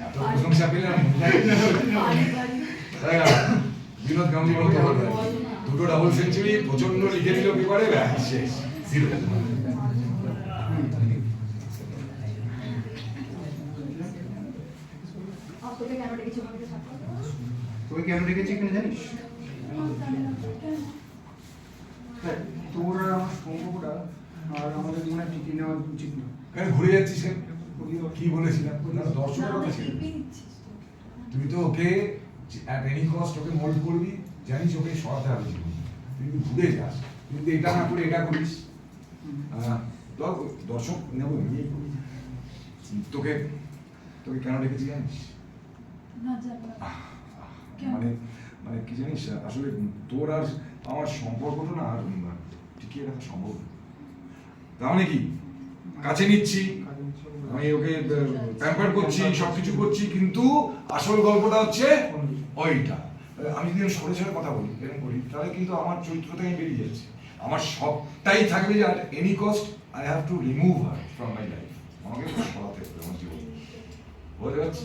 এত প্রশংসা পেলাম বিনোদ গাঙ্গুলি বলতে পারবে দুটো ডাবল সেঞ্চুরি প্রচণ্ড লিখে দিল শেষ জিরো তোকে কেন ডেকেছি বলতে থাকো তোকে কেন ডেকেছি এখানে জানিস? তোর আমার সম্পর্কটা আর আমাদের মনে হয় টিকিয়ে নেওয়া উচিত না কেন ঘুরে যাচ্ছিস? কি বলেছিলাম? ছিল তুই তো ওকে at any cost okay mould করবি জানিস ওকে সরাতে হবে তুই ঘুরে যাস তুই যদি এটা না করে এটা করিস দর্শক নেব তোকে তোকে কেন ডেকেছি জানিস? মানে মানে কি জানিস আসলে তোর আর আমার সম্পর্কটা না আর উম, টিকিয়ে রাখা সম্ভব তার মানে কি? কাছে নিচ্ছি। আমি ওকে প্যাম্পার করছি সবকিছু করছি কিন্তু আসল গল্পটা হচ্ছে ওইটা। আমি যদি সরে সরে কথা বলি এরকম করি তাহলে কিন্তু আমার চরিত্র থেকে বেরিয়ে যাচ্ছে। আমার সবটাই থাকবে যে আর any cost I have to remove her from my life আমাকে সরাতে হবে আমার জীবন। বোঝা যাচ্ছে?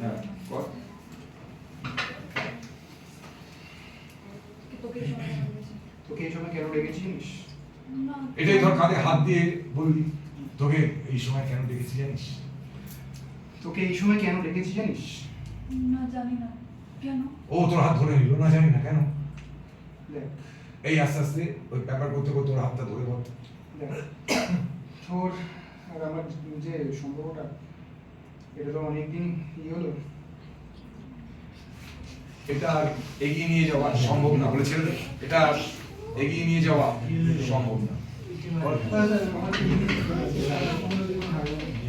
হ্যাঁ তোকে এই সময় কেন ডেকেছি? তোকে এই সময় কেন ডেকেছি জানিস না। এটাই ধর কাঁধে হাত দিয়ে বললি তোকে এই সময় কেন ডেকেছি জানিস? তোকে এই সময় কেন ডেকেছি জানিস? না জানি না। কেন? ও তোর হাত ধরে নিল না জানি না কেন। দেখ। এই আস্তে আস্তে ওই পেপার করতে করতে ওর হাতটা ধরে বল তোর আর আমার যে সম্পর্কটা এটা তো অনেকদিন ই হলো। এটা আর এগিয়ে নিয়ে যাওয়া সম্ভব না বলেছিল এটা আর এগিয়ে নিয়ে যাওয়া সম্ভব না। 但是，我蹄莲，的。